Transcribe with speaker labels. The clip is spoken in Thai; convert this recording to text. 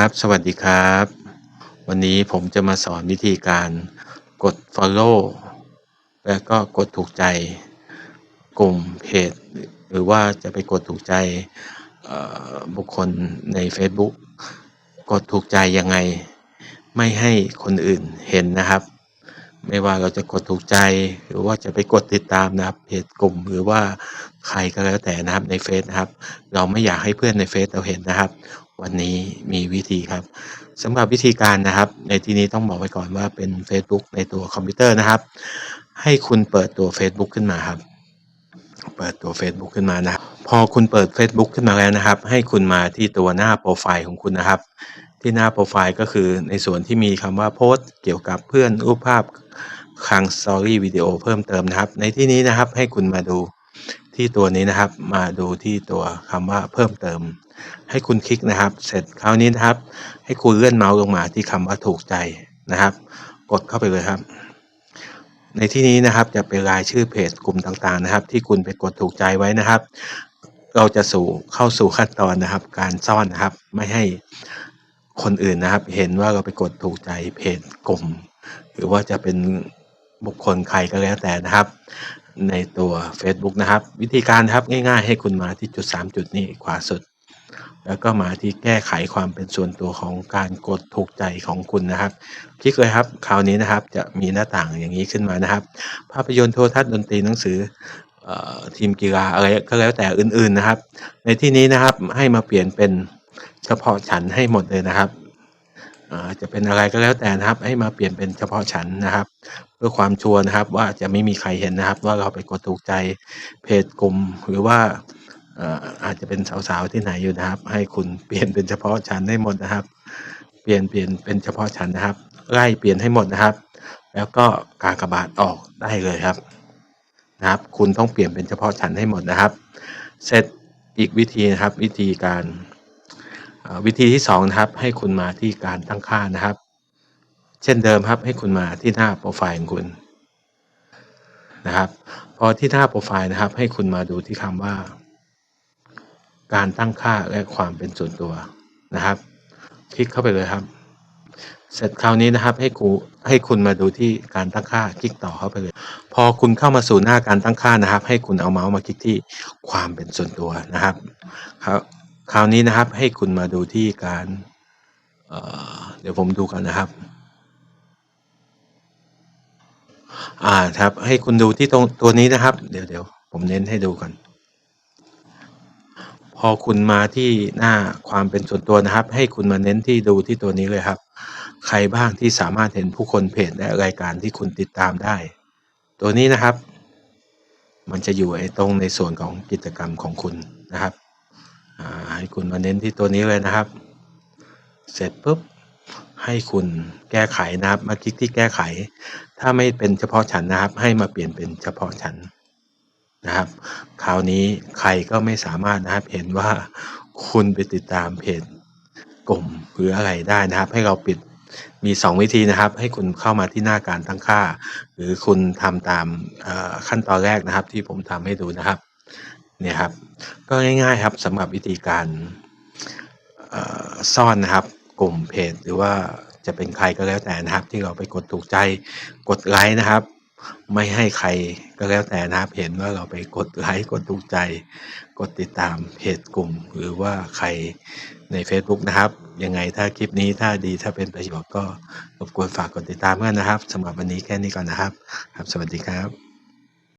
Speaker 1: ครับ สวัสดีครับ วันนี้ผมจะมาสอนวิธีการกด Follow แล้วก็กดถูกใจกลุ่มเพจ หรือว่าจะไปกดถูกใจบุคคลในเฟซบุ๊กกดถูกใจยังไง ไม่ให้คนอื่นเห็นนะครับ ไม่ว่าเราจะกดถูกใจหรือว่าจะไปกดติดตามนะครับเพจกลุ่มหรือว่าใครก็แล้วแต่นะครับในเฟซนะครับ เราไม่อยากให้เพื่อนในเฟซเราเห็นนะครับ วันนี้มีวิธีครับสำหรับวิธีการนะครับ ในที่นี้ต้องบอกไว้ก่อนว่าเป็นเฟซบุ๊กในตัวคอมพิวเตอร์นะครับ ให้คุณเปิดตัวเฟซบุ๊กขึ้นมาครับ เปิดตัวเฟซบุ๊กขึ้นมานะพอคุณเปิดเฟซบุ๊กขึ้นมาแล้วนะครับ ให้คุณมาที่ตัวหน้าโปรไฟล์ของคุณนะครับ ที่หน้าโปรไฟล์ก็คือในส่วนที่มีคำว่าโพสต์เกี่ยวกับเพื่อนรูปภาพคลังสตอรี่วิดีโอเพิ่มเติมนะครับ ในที่นี้นะครับให้คุณมาดูที่ตัวนี้นะครับ มาดูที่ตัวคำว่าเพิ่มเติม ให้คุณคลิกนะครับ เสร็จคราวนี้นะครับ ให้คุณเลื่อนเมาส์ลงมาที่คำว่าถูกใจนะครับ กดเข้าไปเลยครับ ในที่นี้นะครับจะเป็นรายชื่อเพจกลุ่มต่างๆนะครับ ที่คุณไปกดถูกใจไว้นะครับ เราจะสู่เข้าสู่ขั้นตอนนะครับ การซ่อนนะครับไม่ให้ คนอื่นนะครับ เห็นว่าเราไปกดถูกใจเพจกลุ่ม หรือว่าจะเป็นบุคคลใครก็แล้วแต่นะครับ ในตัว Facebook นะครับ วิธีการครับง่าย ๆ ให้คุณมาที่จุด 3 จุดนี้ขวาสุด แล้วก็มาที่แก้ไขความเป็นส่วนตัวของการกดถูกใจของคุณนะครับ คลิกเลยครับคราวนี้นะครับจะมีหน้าต่างอย่างนี้ขึ้นมานะครับ ภาพยนตร์โทรทัศน์ดนตรีหนังสือเอ่อทีมกีฬาอะไรก็แล้วแต่อื่นๆนะครับ ในที่นี้นะครับให้มาเปลี่ยนเป็น เฉพาะฉันให้หมดเลยนะครับจะเป็นอะไรก็แล้วแต่นะครับ ให้มาเปลี่ยนเป็นเฉพาะฉันนะครับ เพื่อความชัวร์นะครับ ว่าจะไม่มีใครเห็นนะครับ ว่าเราไปกดถูกใจเพจกลุ่มหรือว่าอาจจะเป็นสาวๆที่ไหนอยู่นะครับ ให้คุณเปลี่ยนเป็นเฉพาะฉันให้หมดนะครับ เปลี่ยนเปลี่ยนเป็นเฉพาะฉันนะครับไล่เปลี่ยนให้หมดนะครับ แล้วก็กากระบาทออกได้เลยครับนะครับ คุณต้องเปลี่ยนเป็นเฉพาะฉันให้หมดนะครับ เสร็จอีกวิธีนะครับ วิธีการ วิธีที่สองนะครับให้คุณมาที่การตั้งค่านะครับ เช่นเดิมครับให้คุณมาที่หน้าโปรไฟล์ของคุณนะครับพอที่หน้าโปรไฟล์นะครับ ให้คุณมาดูที่คำว่า การตั้งค่าและความเป็นส่วนตัวนะครับ คลิกเข้าไปเลยครับ เสร็จคราวนี้นะครับให้ครูให้คุณมาดูที่การตั้งค่าคลิกต่อเข้าไปเลย พอคุณเข้ามาสู่หน้าการตั้งค่านะครับ ให้คุณเอาเมาส์มาคลิกที่ความเป็นส่วนตัวนะครับครับ คราวนี้นะครับให้คุณมาดูที่การเเดี๋ยวผมดูกันนะครับ อ่าครับ ให้คุณดูที่ตรงตัวนี้นะครับ เดี๋ยวเดี๋ยวผมเน้นให้ดูก่อนพอคุณมาที่หน้าความเป็นส่วนตัวนะครับ ให้คุณมาเน้นที่ดูที่ตัวนี้เลยครับ ใครบ้างที่สามารถเห็นผู้คนเพจและรายการที่คุณติดตามได้ ตัวนี้นะครับ มันจะอยู่ไอ้ตรงในส่วนของกิจกรรมของคุณนะครับ ให้คุณมาเน้นที่ตัวนี้เลยนะครับ เสร็จปุ๊บให้คุณแก้ไขนะครับ มาคลิกที่แก้ไข ถ้าไม่เป็นเฉพาะฉันนะครับ ให้มาเปลี่ยนเป็นเฉพาะฉันนะครับ คราวนี้ใครก็ไม่สามารถนะครับเห็นว่าคุณไปติดตามเพจกลุ่มหรืออะไรได้นะครับ ให้เราปิดมี 2 วิธีนะครับ ให้คุณเข้ามาที่หน้าการตั้งค่า หรือคุณทำตามขั้นตอนแรกนะครับ ที่ผมทำให้ดูนะครับ เนี่ยครับ ก็ง่ายๆครับสำหรับวิธีการซ่อนนะครับ กลุ่มเพจหรือว่าจะเป็นใครก็แล้วแต่นะครับ ที่เราไปกดถูกใจกดไลค์นะครับ ไม่ให้ใครก็แล้วแต่นะครับ เห็นว่าเราไปกดไลค์กดถูกใจ กดติดตามเพจกลุ่ม หรือว่าใครใน Facebook นะครับ ยังไงถ้าคลิปนี้ถ้าดีถ้าเป็นประโยชน์ก็รบกวนฝากกดติดตามกันนะครับสำหรับวันนี้แค่นี้ก่อนนะครับ ครับ สวัสดีครับ